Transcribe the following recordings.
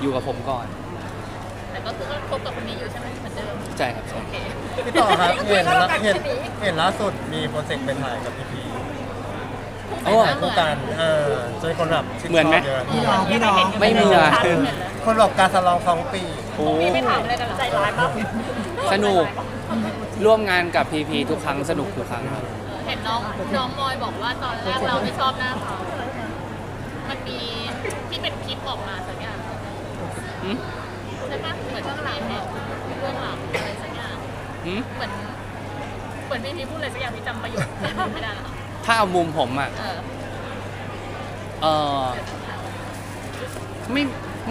อยู่กับผมก่อนแต่ก็คือก็คบกับคนนี้อยู่ใช่ไหมเหมือนเดิมใช่ครับใช่ โอเคพี่ต่อครับเห็นละเห็นเห็นล่าสุดมีโปรเจกต์ไปถ่ายกับพี่พีโอ้ ถ่ายคู่กันเออจนคนแบบชื่ชบเหมือนไหม ยะพี่น้องพี่น้องไม่เหมือนคนบอกการสลองสองปีโอ้ พี่ไม่ถามอะไรกันเหรอใจร้ายมากสนุก ร่วมงานกับพีพีทุกครั้งสนุกทุกครั้งครับ เห็นน้องน้องมอยบอกว่าตอนแรกเราไม่ชอบหน้าเขา มันมีที่เป็นคลิปออกมาสักอย่าง หืมใช่ปะเหมือนเบื้องหลังเนี่ยเบื้องหลังอะไรสักอย่างหืมเหมือนเหมือนพี่พีพูดอะไรสักอย่างพี่จำประโยคไม่ได้แล้วค่ะถ้าเอามุมผมอะ เออเออไม่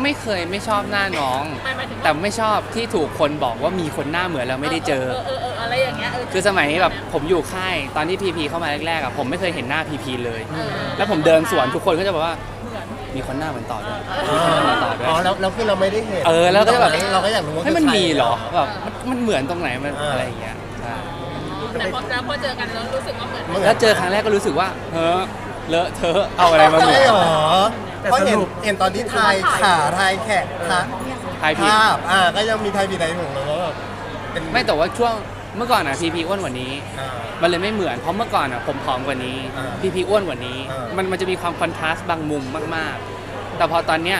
ไม่เคยไม่ชอบหน้าน้อง ไม่หมายถึงว่าแต่ไม่ชอบที่ถูกคนบอกว่ามีคนหน้าเหมือนแล้วไม่ได้เจอ เออเออเอออะไรอย่างเงี้ยเออคือสมัยแบบผมอยู่ค่ายตอนที่พีพีเข้ามาแรกๆอะผมไม่เคยเห็นหน้าพีพีเลย เออแล้วผมเดินสวนทุกคนก็จะบอกว่าเห มือนมีคนหน้าเหมือนต่อด้วยเออ๋อต่อด้วย อ๋อแล้วแล้วคือเราไม่ได้เห็นเออแล้วก็จะแบบ เราก็อยากรู้ว่าให้ยมันคือใครมีเหรอแบบมันมันเหมือนตรงไหนมันเออออะไรอย่างเงี้ยใช่แต่พอแล้วพอเจอกันแล้วรู้สึกว่าเหมือนมันแล้วเจอครั้งแรกก็รู้สึกว่าเฮ้อเลอะเทอะเอาอะไรมาเหมือนใช่เหรอแต่เพราะเห็นสรุปเห็นตอนที่ทายขาทายแขกทายทายผิดภาพอ่าก็ยังมีทายผิดทายถูกเลยว่าแบบเป็น ไม่แต่ว่าช่วง เมื่อก่อนอะพีพีอ้วนกว่านี้ อ่า มันเลยไม่เหมือนเพราะเมื่อก่อนอะผมผอมกว่านี้อ่าพีพีอ้วนกว่านี้ อ่ามั มันมันจะมีความคอนทราสต์บางมุมมาก ๆ แต่พอตอนเนี้ย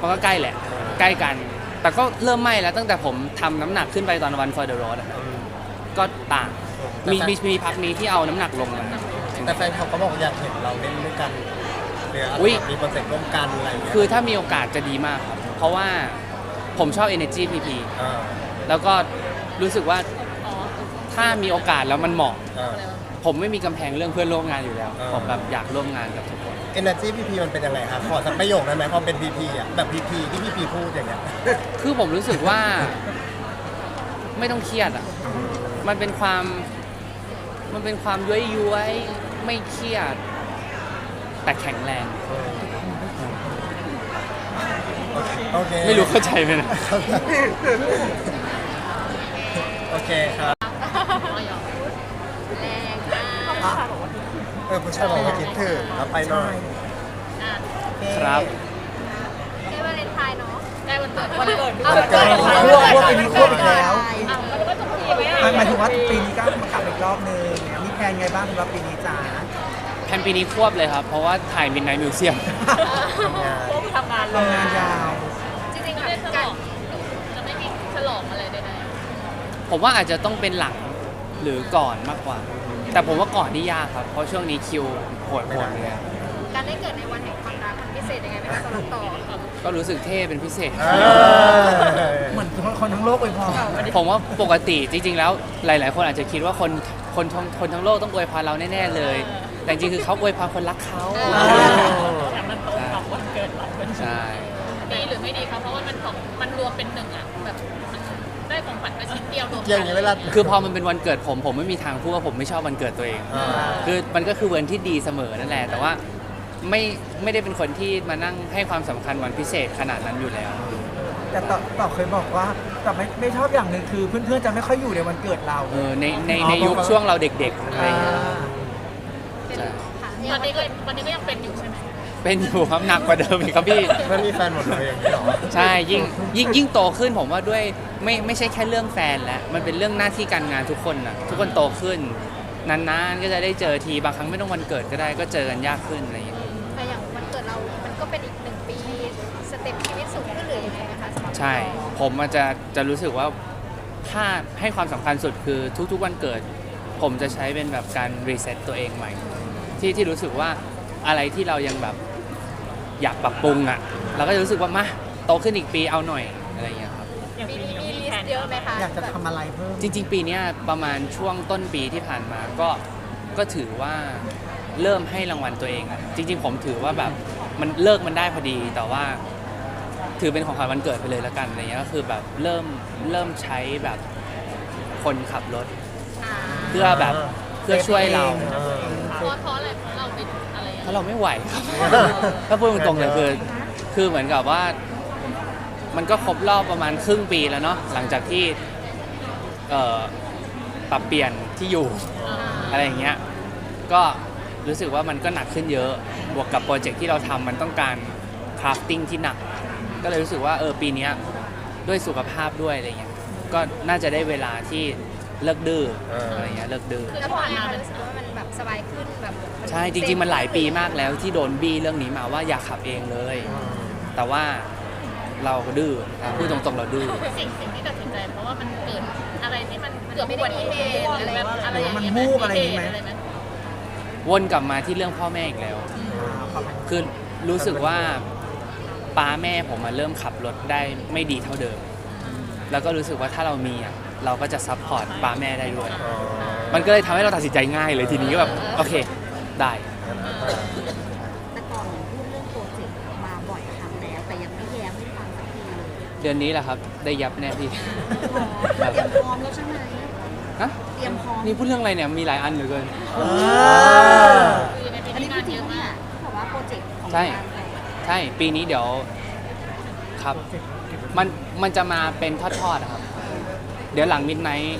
มันก็ใกล้แหละ ใกล้กัน แต่ก็เริ่มไม่แล้วตั้งแต่ผมทำน้ำหนักขึ้นไปตอนวัน for the road อะครับอืม ก็ต่างมีมีมีพักนี้ที่เอาน้ำหนักลงมา แต่แฟนเขาก็บอกอยากเห็นเราเล่นด้วยกันหรืออุ๊ยมีโปรเจกต์ร่วมกันอะไรอย่างเงี้ยคือถ้ามีโอกาสจะดีมากครับ เพราะว่าผมชอบ energy PP อ่าแล้วก็ รู้สึกว่าอ๋อถ้ามีโอกาสแล้วมันเหมาะ อ่า ผมไม่มีกำแพงเรื่องเพื่อนร่วมงานอยู่แล้ว อ่า ผมแบบอยากร่วมงานกับทุกคนเอเนอร์จีพีพีมันเป็นยังไงครับขอสักประโยคได้ไหมพอเป็นพีพีอะแบบพีพีที่พีพีพูดอย่างเงี้ย คือผมรู้สึกว่าไม่ต้องเครียดอะ มันเป็นความมันเป็นความย้อยย้วยๆไม่เครียด แต่แข็งแรง โอเคไม่รู้เข้าใจไหมนะ โอเค ครับอ๋อยอมแรงมากเออผู้ชายบอกว่าคิดถึงแล้วไปหน่อยอะครับใกล้วาเลนไทน์เนาะใกล้วันเกิดวันเกิดวันเกิดควบควบปีนี้ควบอีกแล้ว อะมันก็จะปีไหมหมายอะหมายถึงว่าปีนี้ก็มากลับอีกรอบนึงเนี่ยมีแพลนไงบ้างสำหรับปีนี้จ๋าแพนปีนี้ควบเลยครับ เพราะว่าถ่ายมินไนท์มิวเซียมทำงานพวกทำงานเลทำงานย ยาว จริงๆไม่ได้ฉลองจะไม่มีฉลองอะไรใด ผมว่าอาจจะต้องเป็นหลังหรือก่อนมากกว่า แต่ผมว่าก่อนที่ยากครับ เพราะช่วงนี้คิวโหดโหดเลยอะๆการได้เกิดในวันแห่งความรักมันพิเศษยังไงไหมคะสำหรับต่อก็รู้สึกเท่เป็นพิเศษเออเหมือนคนทั้งโลกอวยพรผมว่าปกติจริง ๆ แล้วหลาย ๆ คนอาจจะคิดว่าคนคนทั้งคนทั้งโลกต้องอวยพรเราแน่ ๆ เลย แต่จริงๆคือเขาอวยพรคนรักเขาแต่มั ของขวัญไปชิ้นเดียวรวมอย่างนี้เวลา คือพอมันเป็นวันเกิดผมผมไม่มีทางพูดว่าผมไม่ชอบวันเกิดตัวเอง อ่า คือมันก็คือวันที่ดีเสมอนั่นแหละ แต่ว่าไม่ไม่ได้เป็นคนที่มานั่งให้ความสำคัญวันพิเศษขนาดนั้นอยู่แล้ว แต่ต่อต่อเคยบอกว่าแต่ไม่ไม่ชอบอย่างหนึ่งคือเพื่อนๆจะไม่ค่อยอยู่ในวันเกิดเรา เออในในในยุคช่วงเราเด็กๆอะไรอย่างเงี้ย ใช่ ตอนนี้ก็ตอนนี้ก็ยังเป็นอยู่ใช่ไหม เป็นอยู่ครับหนักกว่าเดิมอีกครับพี่มันมีแฟนหมดเลยอย่างนี้เหรอใช่ยิ่งยิ่งยิ่งโตขึ้นผมว่าด้วยไม่ไม่ใช่แค่เรื่องแฟนแล้วมันเป็นเรื่องหน้าที่การงานทุกคนนะทุกคนโตขึ้น นานๆก็จะได้เจอทีบางครั้งไม่ต้องวันเกิดก็ได้ก็เจอกันยากขึ้นอะไรอย่างเงี้ยแต่อย่างวันเกิดเรา มันก็เป็นอีกหนึ่งปี สเต็ปชีวิตสูงขึ้นหรือยังไงนะคะสำหรับใช่ ผมอาจจะจะรู้สึกว่าถ้าให้ความสำคัญสุดคือทุกๆวันเกิด ผมจะใช้เป็นแบบการรีเซ็ตตัวเองใหม่ ที่ที่รู้สึกว่าอะไรที่เรายังแบบ อยากปรับปรุงอะเราก็จะรู้สึกว่ามาโตขึ้นอีกปีเอาหน่อยอะไรอย่างเงี้ยครับปีนี้มีลิสต์เยอะไหมคะอยากจะทำอะไรเพิ่มจริงๆ ปีเนี้ยประมาณช่วงต้นปีที่ผ่านมาก็ก็ถือว่าเริ่มให้รางวัลตัวเองอะจริง ๆ ผมถือว่าแบบมันเลิกมันได้พอดี แต่ว่า ถือเป็นของขวัญวันเกิดไปเลยแล้วกันอะไรเงี้ยก็คือแบบเริ่มเริ่มใช้แบบคนขับรถ อ่าเพื่อแบบเพื่อช่วยเราเออเพราะเพราะอะไร รอะถ้าเราไม่ไหวครับ ถ้าพูดตรงๆเลยคือคือเหมือนกับว่า มันก็ครบรอบประมาณครึ่งปีแล้วเนาะหลังจากที่เอ่อปรับเปลี่ยนที่อยู่อะไรอย่างเงี้ยก็รู้สึกว่ามันก็หนักขึ้นเยอะ บวกกับโปรเจกต์ที่เราทำมันต้องการคราฟติ้งที่หนัก ก็เลยรู้สึกว่าเออปีเนี้ยด้วยสุขภาพด้วยอะไรเงี้ยก็น่าจะได้เวลาที่เลิกดื้อเออออะไรเงี้ยเลิกดื้อแล้วพอมารู้สึกว่ามันแบบ สบายขึ้นแบบใช่จริง ๆ มันหลายปีมากแล้วที่โดนบี้เรื่องนี้มาว่าอยากขับเองเลย แต่ว่าเราก็ดื้ออะพูดตรงๆเราดื้อ สิ่งสิ่งที่ตัดสินใจเพราะว่ามันเกิดอะไรที่มันเกิดอุบัติเหตุอะไรแบบอะไรอย่างมันเงี้ยมูกอะไรอย่างงี้ไหมอะไรไหมวนกลับมาที่เรื่องพ่อแม่อีกแล้ว คือรู้สึกว่าป้าแม่ผมมาเริ่มขับรถได้ไม่ดีเท่าเดิม แล้วก็รู้สึกว่าถ้าเรามีอะเราก็จะซัพพอร์ตป้าแม่ได้ด้วย อ๋อ มันก็เลยทำให้เราตัดสินใจง่ายเลยทีนี้ก็แบบโอเคได้แต่ก่อนพูดเรื่องโปรเจกต์มาบ่อยครั้งแล้ว แต่ยังไม่แย้มให้ฟังสักทีเลยเดือนนี้แหละครับ ได้ยับแน่พี่ เตรียมพร้อมแล้วใช่ไหมฮะเตรียมพร้อมนี่พูดเรื่องอะไรเนี่ยมีหลายอันเหลือเกินเออคือยังไงปีอันนี้นี้งาพูนดจเยริงอะปะมากเนี่ยที่บอกว่าโปรเจกต์ของใช่ งานแต่งใช่ปีนี้เดี๋ยวครับ มันมันจะมาเป็นทอดๆอะครับ เดี๋ยวหลังมิดไนท์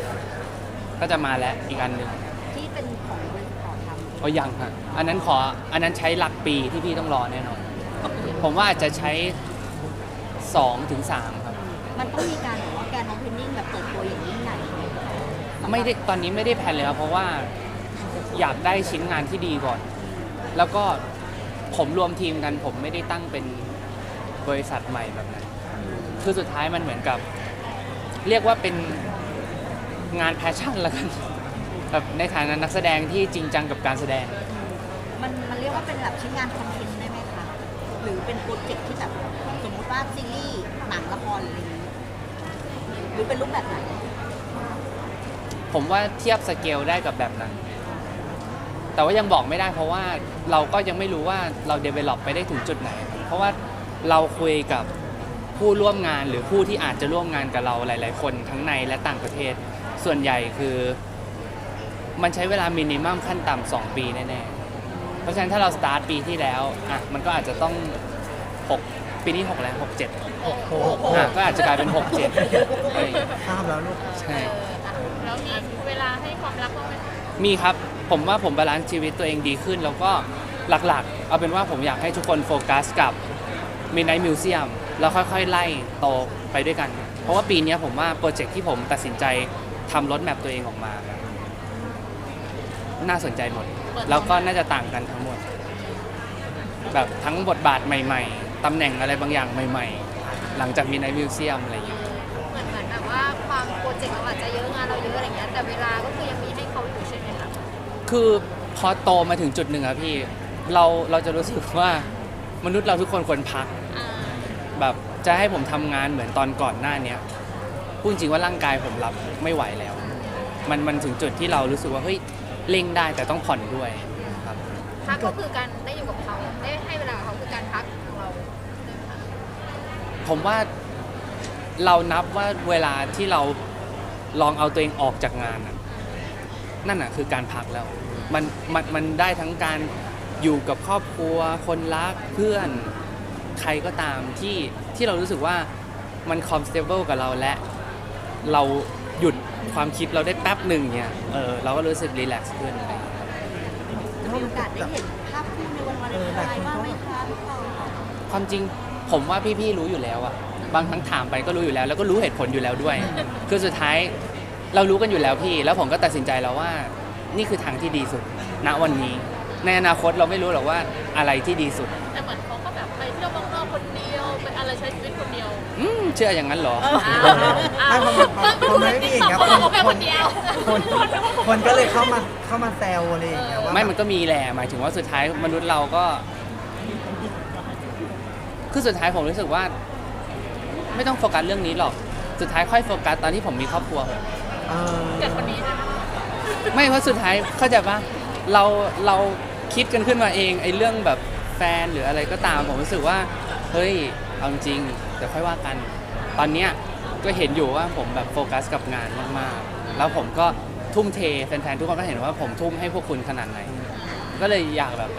ก็จะมาแล้วอีกอันหนึ่งที่เป็นของบริษัทต่อทำโอ้ยังฮะอันนั้นขออันนั้นใช้หลักปีที่พี่ต้องรอแน่นอน ผมว่าอาจจะใช้2ถึง3ครับ มันต้องมีการแบบว่าแกนโอเพนนิ่งแบบเปิดตัวอย่างยิ่งใหญ่ไหมไม่ได้ตอนนี้ไม่ได้แพลนเลยครับเพราะว่าอยากได้ชิ้นงานที่ดีก่อน แล้วก็ผมรวมทีมกันผมไม่ได้ตั้งเป็นบริษัทใหม่แบบนั้น คือสุดท้ายมันเหมือนกับ เรียกว่าเป็น งานแพชชั่นละกันแบบในฐานะนักแสดงที่จริงจังกับการแสดง มันมันเรียกว่าเป็นแบบชิ้นงานคอนเทนต์ได้ไหมคะ หรือเป็นโปรเจกต์ที่แบบสมมติว่าซีรีส์หนังละครอะไรอย่างนี้หรือเป็นรูปแบบไหนผมว่าเทียบสเกลได้กับแบบนั้น แต่ว่ายังบอกไม่ได้เพราะว่าเราก็ยังไม่รู้ว่าเรา develop ไปได้ถึงจุดไหน เพราะว่าเราคุยกับผู้ร่วมงานหรือผู้ที่อาจจะร่วมงานกับเราหลาย ๆ คนทั้งในและต่างประเทศ ส่วนใหญ่คือมันใช้เวลามินิมัมขั้นต่ำสองปีแน่ๆ เพราะฉะนั้นถ้าเราสตาร์ทปีที่แล้วอะมันก็อาจจะต้อง 6 ปีนี้6แล้ว6 7โอ้โหอะก็อาจจะกลายเป็น 6 7อะไรอย่างเงี้ยข้ามแล้วลูกใช่ แล้วมีเวลาให้ความรักบ้างไหมมีครับ ผมว่าผมบาลานซ์ชีวิตตัวเองดีขึ้น แล้วก็หลักๆ เอาเป็นว่าผมอยากให้ทุกคนโฟกัสกับมินไนท์มิวเซียมแล้วค่อยๆ ไล่โตไปด้วยกัน เพราะว่าปีเนี้ยผมว่าโปรเจกต์ที่ผมตัดสินใจ ทำรถแมพตัวเองออกมาน่าสนใจหมด แล้วก็น่าจะต่างกันทั้งหมด แบบทั้งบทบาทใหม่ๆ ตำแหน่งอะไรบางอย่างใหม่ ๆ หลังจากมินไนท์มิวเซียมอะไรอย่างเงี้ยเหมือนเหมือนแบบว่าความโปรเจกต์เราอาจจะเยอะงานเราเยอะอะไรเงี้ยแต่เวลาก็คือยังมีให้เขาอยู่ใช่ไหมคะคือพอโตมาถึงจุดหนึ่งอะพี่ เราเราจะรู้สึกว่ามนุษย์เราทุกคนควรพัก อ่าแบบจะให้ผมทำงานเหมือนตอนก่อนหน้าเนี้ย พูดจริงว่าร่างกายผมรับไม่ไหวแล้ว มันมันถึงจุดที่เรารู้สึกว่าเฮ้ยเร่งได้แต่ต้องผ่อนด้วยครับพักก็คือการได้อยู่กับเขาได้ให้เวลากับเขาคือการพักของเรา ผมว่าเรานับว่าเวลาที่เราลองเอาตัวเองออกจากงานน่ะนั่นน่ะคือการพักแล้ว มันมันมันได้ทั้งการอยู่กับครอบครัว คนรักเพื่อนใครก็ตามที่ที่เรารู้สึกว่ามัน comfortable กับเราและ เราหยุดความคิดเราได้แป๊บหนึ่งเนี่ยเออเราก็รู้สึกรีแลกซ์ขึ้นอะไรอย่างเงี้ยจะมีโอกาสได้เห็นภาพคู่ในวันวาเลนไทน์บ้างไหมคะพี่ปอความจริงผมว่าพี่ๆรู้อยู่แล้วอะบางครั้งถามไปก็รู้อยู่แล้ว แล้วก็รู้เหตุผลอยู่แล้วด้วย คือสุดท้ายเรารู้กันอยู่แล้วพี่ แล้วผมก็ตัดสินใจแล้วว่า นี่คือทางที่ดีสุด ณวันนี้ ในอนาคตเราไม่รู้หรอกว่าอะไรที่ดีสุด ชื่ออย่างนั้นเหรออ้าวไม่ผมผมผมไม่มีอย่างเงี้ยคนเขาไปคคนนเดียวคนคนก็เลยเข้ามาเข้ามาแซวอะไรอย่างเงี้ยว่าไม่มันก็มีแหละหมายถึงว่าสุดท้ายมนุษย์เราก็ คือสุดท้ายผมรู้สึกว่า ไม่ต้องโฟกัสเรื่องนี้หรอก สุดท้ายค่อยโฟกัสตอนที่ผมมีครอบครัวผมเออเกิดคนนี้ใช่ไหมไม่เพราะสุดท้ายเข้าใจปะเราเราคิดกันขึ้นมาเองไอ้เรื่องแบบแฟนหรืออะไรก็ตามผมรู้สึกว่า เฮ้ยเอาจริงเดี๋ยวค่อยว่ากัน ตอนเนี้ยก็เห็นอยู่ว่าผมแบบโฟกัสกับงานมากๆ แล้วผมก็ทุ่มเทแฟนๆทุกคนก็เห็นว่าผมทุ่มให้พวกคุณขนาดไหน ก็เลยอยากแบบ